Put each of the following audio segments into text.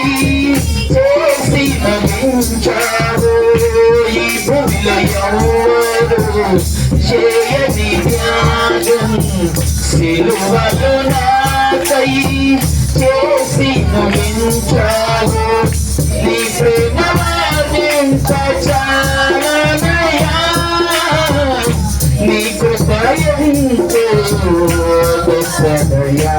పై చేసి నగించావు ఈ భూమిలో ఎవరు చేయని త్యాగం సిలువలు నాకై చేసి నగించావు నీ ప్రేమ నింపచానయా నీ కృపయంతో సదయా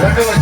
ரெண்டு வருஷம்